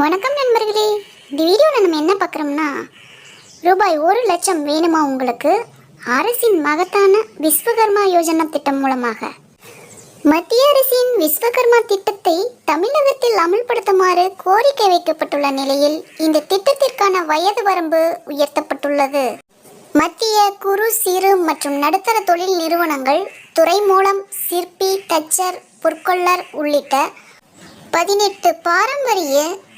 வணக்கம் நண்பர்களே. இந்த வீடியோவில் நம்ம என்ன பார்க்குறோம்னா ரூபாய் ஒரு லட்சம் வேணுமா உங்களுக்கு? அரசின் மகத்தான விஸ்வகர்மா யோஜனா திட்டம் மூலமாக. மத்திய அரசின் விஸ்வகர்மா திட்டத்தை தமிழகத்தில் அமல்படுத்துமாறு கோரிக்கை வைக்கப்பட்டுள்ள நிலையில் இந்த திட்டத்திற்கான வயது வரம்பு உயர்த்தப்பட்டுள்ளது. மத்திய குறு சிறு மற்றும் நடுத்தர தொழில் நிறுவனங்கள் துறை மூலம் சிற்பி தச்சர் பொற்கொள்ளர் உள்ளிட்ட பதினெட்டு பாரம்பரிய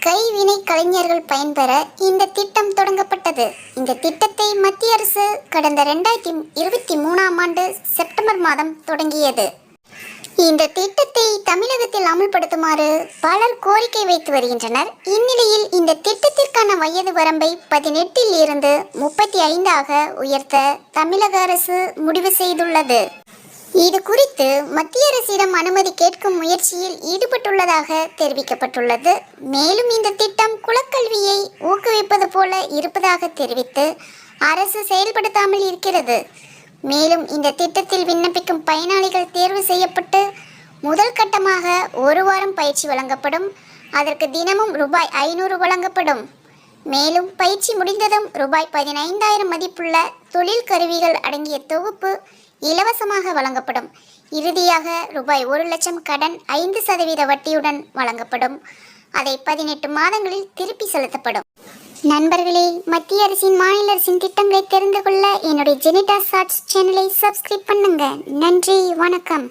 கைவினை கலைஞர்கள் பயன்பெற இந்த திட்டம் தொடங்கப்பட்டது. இந்த திட்டத்தை மத்திய அரசு கடந்த ரெண்டாயிரத்தி இருபத்தி மூணாம் ஆண்டு செப்டம்பர் மாதம் தொடங்கியது. இந்த திட்டத்தை தமிழகத்தில் அமல்படுத்துமாறு பலர் கோரிக்கை வைத்து வருகின்றனர். இந்நிலையில் இந்த திட்டத்திற்கான வயது வரம்பை பதினெட்டில் இருந்து முப்பத்தி ஐந்தாக உயர்த்த தமிழக அரசு முடிவு செய்துள்ளது. இது குறித்து மத்திய அரசிடம் அனுமதி கேட்கும் முயற்சியில் ஈடுபட்டுள்ளதாக தெரிவிக்கப்பட்டுள்ளது. மேலும் இந்த திட்டம் குலக்கல்வியை ஊக்குவிப்பது போல இருப்பதாக தெரிவித்து அரசு செயல்படுத்தாமல் இருக்கிறது. மேலும் இந்த திட்டத்தில் விண்ணப்பிக்கும் பயனாளிகள் தேர்வு செய்யப்பட்டு முதல் கட்டமாக ஒரு வாரம் பயிற்சி வழங்கப்படும். அதற்கு தினமும் ரூபாய் ஐநூறு வழங்கப்படும். மேலும் பயிற்சி முடிந்ததும் ரூபாய் பதினைந்தாயிரம் மதிப்புள்ள தொழில் கருவிகள் அடங்கிய தொகுப்பு இலவசமாக வழங்கப்படும். இறுதியாக ரூபாய் ஒரு லட்சம் கடன் ஐந்து சதவீத வட்டியுடன் வழங்கப்படும். அதை பதினெட்டு மாதங்களில் திருப்பி செலுத்தப்படும். நண்பர்களே மத்திய அரசின் மாநில அரசின் திட்டங்களை தெரிந்து கொள்ள என்னுடைய ஜெனிடா சாட்ஸ் சேனலை சப்ஸ்கிரைப் பண்ணுங்க. நன்றி வணக்கம்.